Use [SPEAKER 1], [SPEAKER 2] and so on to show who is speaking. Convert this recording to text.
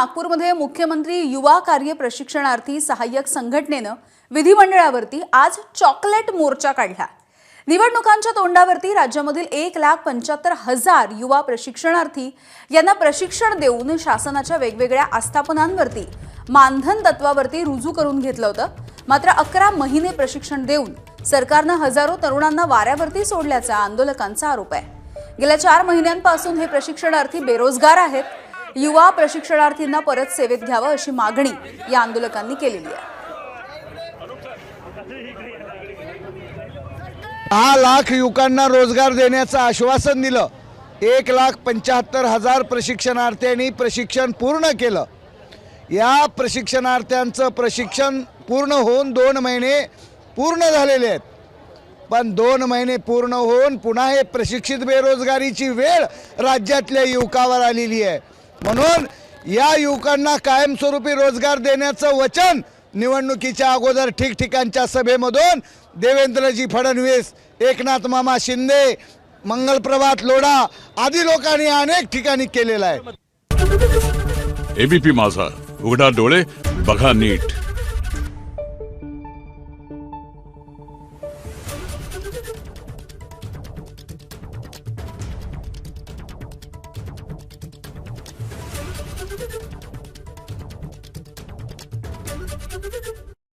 [SPEAKER 1] नागपूरमध्ये मुख्यमंत्री युवा कार्य प्रशिक्षणार्थी सहाय्यक संघटनेनं विधिमंडळावरती आज चॉकलेट मोर्चा काढला. निवडणुकांच्या तोंडावरती राज्यामधील एक लाख पंच्याहत्तर हजार युवा प्रशिक्षणार्थी यांना प्रशिक्षण देऊन शासनाच्या वेगवेगळ्या आस्थापनांवरती मानधन तत्वावरती रुजू करून घेतलं होतं. मात्र अकरा महिने प्रशिक्षण देऊन सरकारनं हजारो तरुणांना वाऱ्यावरती सोडल्याचा आंदोलकांचा आरोप आहे. गेल्या चार महिन्यांपासून हे प्रशिक्षणार्थी बेरोजगार आहेत. युवा प्रशिक्षणार्थींना परत सेवेत घ्यावं अशी मागणी या आंदोलकांनी केलेली आहे.
[SPEAKER 2] दहा लाख युवकांना रोजगार देण्याचं आश्वासन दिलं. एक लाख पंच्याहत्तर हजार प्रशिक्षणार्थ्यांनी प्रशिक्षण पूर्ण केलं. या प्रशिक्षणार्थ्यांचं प्रशिक्षण पूर्ण होऊन दोन महिने पूर्ण झालेले आहेत. पण दोन महिने पूर्ण होऊन पुन्हा हे प्रशिक्षित बेरोजगारीची वेळ राज्यातल्या युवकावर आलेली आहे. म्हणून या युवकांना कायमस्वरूपी रोजगार देण्याचं वचन निवडणुकीच्या अगोदर ठिकठिकाणच्या सभेमधून देवेंद्रजी फडणवीस एकनाथ मामा शिंदे मंगलप्रभात लोढा आदी लोकांनी अनेक ठिकाणी केलेला आहे.
[SPEAKER 3] एबीपी माझा उघडा डोळे बघा नीट. Thank you.